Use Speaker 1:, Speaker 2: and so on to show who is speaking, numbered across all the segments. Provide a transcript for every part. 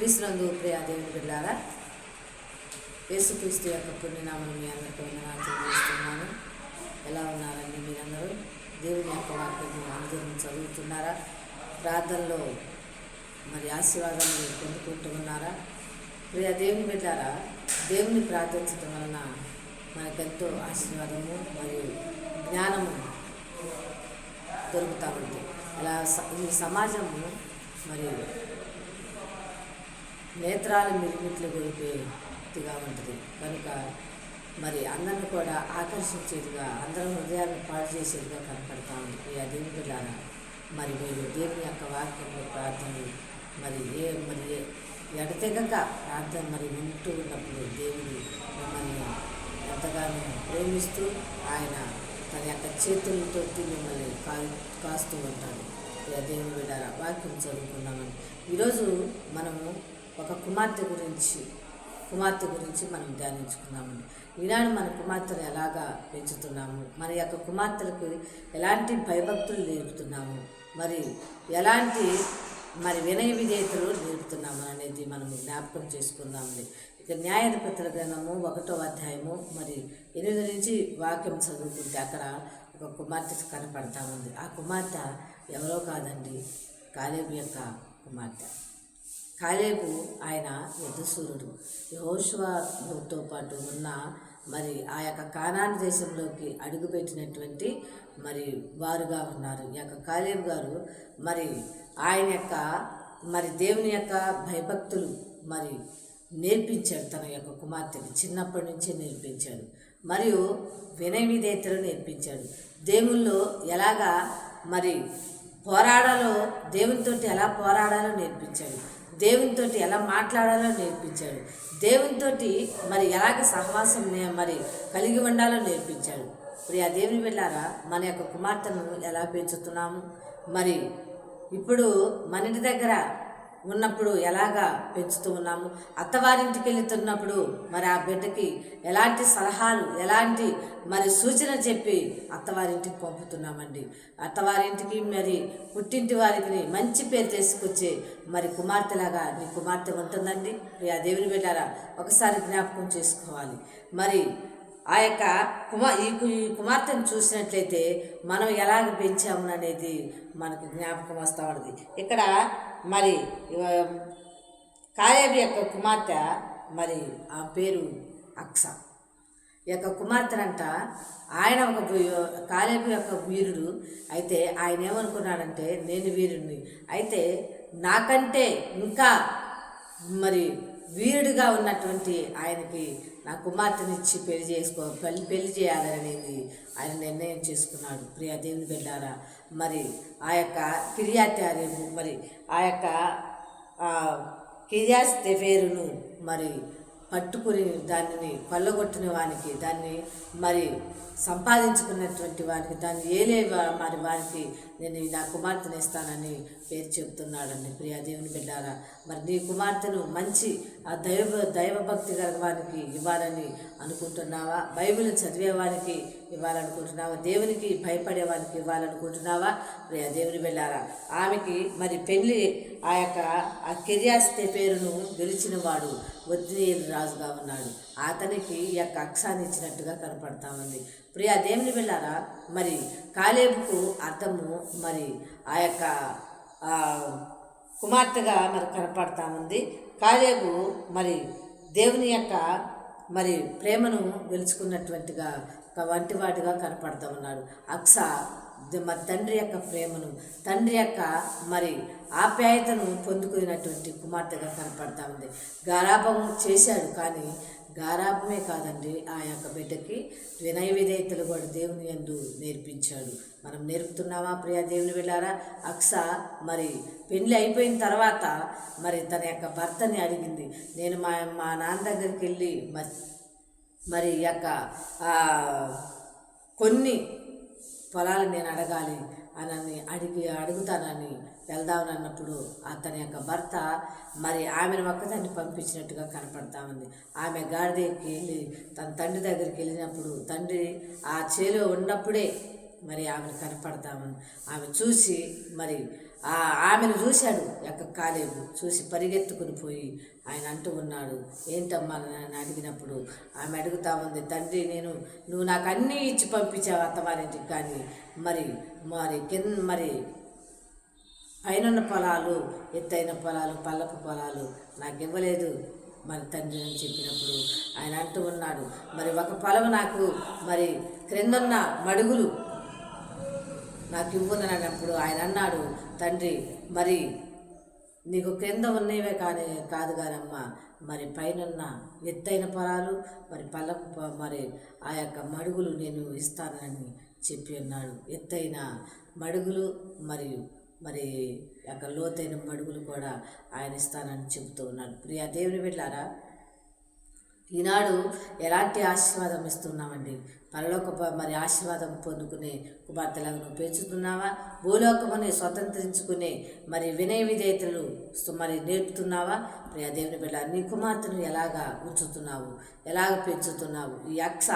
Speaker 1: క్రీస్తునందు ప్రియా దేవుని బిడ్డారా యేసుక్రీస్తు యొక్క పుణ్యనామం మీ అందరికీ వందనాలు తెలియజేస్తున్నాను. ఎలా ఉన్నారండి మీరందరూ? దేవుని యొక్క వాక్యం అందరూ చదువుతున్నారా? ప్రార్థనలో మరి ఆశీర్వాదాన్ని పొందుకుంటూ ఉన్నారా? ప్రియా దేవుని బిడ్డారా దేవుని ప్రార్థించడం వలన మనకెంతో ఆశీర్వాదము మరియు జ్ఞానము దొరుకుతూ ఉంది అలా స- ఈ సమాజము మరియు నేత్రాలు మిరుమిట్లు గొలిపేదిగా ఉంటుంది. కనుక మరి అందరిని కూడా ఆకర్షించేదిగా అందరం హృదయాన్ని పాడు చేసేదిగా కనపడతా ఉంది. ఈ దేవుని బిడ్డారా మరి మీరు దేవుని యొక్క వాక్యంలో ప్రార్థనలు మరి ఏ మరి ఎడతెగక ప్రార్థన మరి వింటూ ఉన్నప్పుడు దేవుని మిమ్మల్ని ఎంతగానో ప్రేమిస్తూ ఆయన తన యొక్క చేతులతో మిమ్మల్ని కా కాస్తూ ఉంటాడు. ఇక దేవుని బిడ్డారా వాక్యం చదువుకున్నామని ఈరోజు మనము ఒక కుమార్తె గురించి కుమార్తె గురించి మనం ధ్యానించుకున్నామండి ఈనాడు మన కుమార్తెను ఎలాగా పెంచుతున్నాము? మన యొక్క కుమార్తెలకు ఎలాంటి భయభక్తులు నేర్పుతున్నాము? మరి ఎలాంటి మరి వినయ విధేయతలు నేర్పుతున్నాము అనేది మనం జ్ఞాపకం చేసుకుందామండి. ఇక న్యాయాధిపతుల గ్రంథము ఒకటో అధ్యాయము మరి ఎనిమిది నుంచి వాక్యం చదువుకుంటే అక్కడ ఒక కుమార్తె కనపడతా ఉంది. ఆ కుమార్తె ఎవరో కాదండి కాలేబు యొక్క కుమార్తె. కాలేబు ఆయన యుద్ధసూరుడు యహోష్వాతో పాటు ఉన్న మరి ఆ యొక్క కానాన్ దేశంలోకి అడుగుపెట్టినటువంటి మరి వారుగా ఉన్నారు. ఈ యొక్క కాలేబు గారు మరి ఆయన యొక్క మరి దేవుని యొక్క భయభక్తులు మరి నేర్పించాడు తన యొక్క కుమార్తెని. చిన్నప్పటి నుంచే నేర్పించాడు. మరియు వినయ విధేతలు నేర్పించాడు. దేవుల్లో ఎలాగా మరి పోరాడాలో దేవునితోటి ఎలా పోరాడాలో నేర్పించాడు. దేవునితోటి ఎలా మాట్లాడాలో నేర్పించాడు. దేవునితోటి మరి ఎలాగ సహవాసం మరి కలిగి ఉండాలో నేర్పించాడు. ఇప్పుడు ఆ దేవుని వెళ్ళారా మన యొక్క కుమార్తెను ఎలా పెంచుతున్నాము? మరి ఇప్పుడు మన ఇంటి దగ్గర ఉన్నప్పుడు ఎలాగా పెంచుతూ ఉన్నాము? అత్తవారింటికి వెళ్తున్నప్పుడు మరి ఆ బిడ్డకి ఎలాంటి సలహాలు ఎలాంటి మరి సూచన చెప్పి అత్తవారింటికి పంపుతున్నామండి. అత్తవారింటికి మరి పుట్టింటి వారికి మంచి పేరు తీసుకొచ్చే మరి కుమార్తెలాగా నీ కుమార్తె ఉంటుందండి. ఆ దేవుని బిడ్డారా ఒకసారి జ్ఞాపకం చేసుకోవాలి. మరి ఆ యొక్క కుమార్ ఈ ఈ కుమార్తెను చూసినట్లయితే మనం ఎలాగ పెంచాము అనేది మనకు జ్ఞాపకం వస్తూ ఉంటుంది ఇక్కడ మరి కాలేబి యొక్క కుమార్తె మరి ఆ పేరు అక్స. ఈ యొక్క కుమార్తెనంట ఆయన ఒక కాలేబి కాలేబు యొక్క వీరుడు. అయితే ఆయన ఏమనుకున్నాడంటే నేను వీరుడిని అయితే నాకంటే ఇంకా మరి వీరుడిగా ఉన్నటువంటి ఆయనకి నా కుమార్తెనిచ్చి పెళ్ళి చేసుకో పెళ్ళి పెళ్ళి చేయాలనేది నిర్ణయం చేసుకున్నాడు. ప్రియ దేవుని బిడ్డారా మరి ఆ యొక్క కిరియాత్యారేము మరి ఆ యొక్క కిరియాస్ తెవేరును మరి పట్టుకుని దానిని కొల్లగొట్టిన వానికి దాన్ని మరి సంపాదించుకున్నటువంటి వారికి దాన్ని ఏలే వా- మరి వారికి నేను నా కుమార్తెను ఇస్తానని పేరు చెప్తున్నాడండి ప్రియా దేవుని బిడ్డారా మరి నీ కుమార్తెను మంచి ఆ దైవ దైవభక్తి గల ఇవ్వాలని అనుకుంటున్నావా? బైబిల్ చదివేవానికి ఇవ్వాలనుకుంటున్నావా? దేవునికి భయపడేవానికి ఇవ్వాలనుకుంటున్నావా? ప్రియా దేవుని బిడ్డారా ఆమెకి మరి పెళ్ళి ఆ యొక్క ఆ కెరియాస్తే పేరును గెలిచిన వాడు వద్దినేలు రాజుగా ఉన్నాడు. అతనికి ఈ యొక్క అక్షాన్ని ఇచ్చినట్టుగా కనపడతా ఉంది. ప్రియా దేవుని వెళ్ళారా మరి కాలేబుకు అర్థము మరి ఆ యొక్క కుమార్తెగా మరి కనపడతా ఉంది. కాలేబు మరి దేవుని యొక్క మరి ప్రేమను గెలుచుకున్నటువంటిగా వంటి వాటిగా కనపడతా ఉన్నాడు. అక్స మరి తండ్రి యొక్క ప్రేమను తండ్రి యొక్క మరి ఆప్యాయతను పొందుకున్నటువంటి కుమార్తెగా కనపడతా ఉంది. గారాభం చేశాడు కానీ గారాభమే కాదండి ఆ యొక్క బిడ్డకి వినయ విధేయతలు కూడా దేవుని యందు నేర్పించాడు. మనం నేర్పుతున్నామా ప్రియా దేవుని వెళ్ళారా అక్స మరి పెళ్ళి అయిపోయిన తర్వాత మరి తన యొక్క భర్తని అడిగింది. నేను మా మా నాన్న దగ్గరికి వెళ్ళి మరి మరి యొక్క కొన్ని పొలాలు నేను అడగాలి. అని అడిగి అడుగుతానని వెళ్దామని అన్నప్పుడు అతని యొక్క భర్త మరి ఆమెను ఒక్కదాన్ని పంపించినట్టుగా కనపడతా ఉంది. ఆమె గాడిదకి వెళ్ళి తన తండ్రి దగ్గరికి వెళ్ళినప్పుడు తండ్రి ఆ చేలో ఉన్నప్పుడే మరి ఆమెను కనపడతామని ఆమె చూసి మరి ఆమెను చూశాడు ఎక్క కాలేవు చూసి పరిగెత్తుకుని పోయి ఆయన అంటూ ఉన్నాడు ఏంటమ్మా అని అడిగినప్పుడు ఆమె అడుగుతా ఉంది తండ్రి నేను నువ్వు నాకు అన్నీ ఇచ్చి పంపించావు అత్తవారింటికి కానీ మరి మరి కింద మరి పైనున్న పొలాలు ఎత్తైన పొలాలు పల్లపు పొలాలు నాకు ఇవ్వలేదు మరి తండ్రి అని చెప్పినప్పుడు ఆయన అంటూ ఉన్నాడు మరి ఒక పొలం నాకు మరి క్రిందన్న మడుగులు నాకు ఇవ్వనని అన్నప్పుడు ఆయన అన్నాడు తండ్రి మరి నీకు క్రింద ఉన్నవే కానీ కాదు కానమ్మా మరి పైనున్న ఎత్తైన పొలాలు మరి పల్ల మరి ఆ యొక్క మడుగులు నేను ఇస్తానని చెప్పి ఉన్నాడు ఎత్తైన మడుగులు మరియు మరి యొక్క లోతైన మడుగులు కూడా ఆయన ఇస్తానని చెబుతూ ఉన్నాడు. ప్రియా దేవుని వెళ్ళారా ఈనాడు ఎలాంటి ఆశీర్వాదం ఇస్తున్నామండి? పరలోక మరి ఆశీర్వాదం పొందుకునే కుమార్తెలకు పెంచుతున్నావా భూలోకముని స్వతంత్రించుకునే మరి వినయ విధేయతలు మరి నేర్పుతున్నావా? ప్రియ దేవుని బిడ్డ నీ కుమార్తెను ఎలాగా ఉంచుతున్నావు? ఎలాగ పెంచుతున్నావు? ఈ యక్ష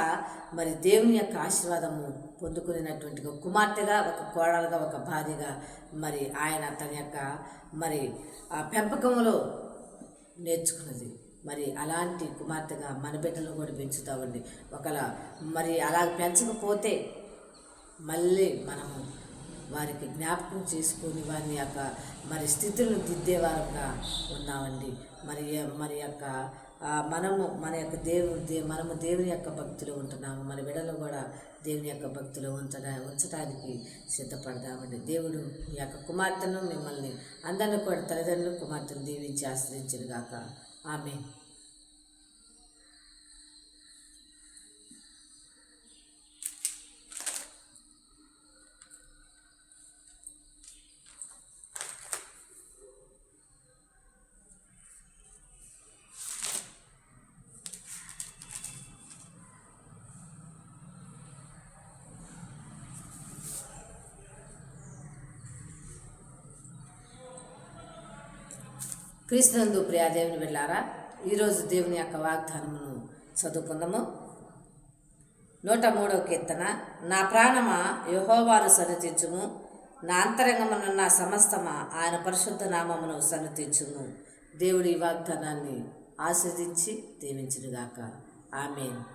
Speaker 1: మరి దేవుని యొక్క ఆశీర్వాదము పొందుకునేటువంటి ఒక కుమార్తెగా ఒక కోడలుగా ఒక భార్యగా మరి ఆయన తన యొక్క మరి ఆ పెంపకంలో నేర్చుకున్నది. మరి అలాంటి కుమార్తెగా మన బిడ్డలను కూడా పెంచుతామండి. ఒకలా మరి అలా పెంచకపోతే మళ్ళీ మనము వారికి జ్ఞాపకం చేసుకొని వారిని యొక్క మరి స్థితులను దిద్దేవారంగా ఉన్నామండి. మరి మరి యొక్క మనము మన యొక్క దేవుడి దే మనము దేవుని యొక్క భక్తులు ఉంటున్నాము. మన విడలు కూడా దేవుని యొక్క భక్తిలో ఉంచడా ఉంచడానికి సిద్ధపడదామండి. దేవుడు ఈ యొక్క కుమార్తెను మిమ్మల్ని అందరిని కూడా తల్లిదండ్రులు కుమార్తెను దీవించి ఆశ్రయించిన గాక ఆమె క్రీస్తునందు ప్రియా దేవుని వెళ్ళారా ఈరోజు దేవుని యొక్క వాగ్దానమును చదువుకుందాము. నూట మూడవ కీర్తన నా ప్రాణమా యహోవాను సన్నతించుము నా అంతరంగమునున్న సమస్తమా ఆయన పరిశుద్ధ నామమును సన్నతించుము దేవుడి వాగ్దానాన్ని ఆస్వాదించి దీవించునుగాక. ఆమెను.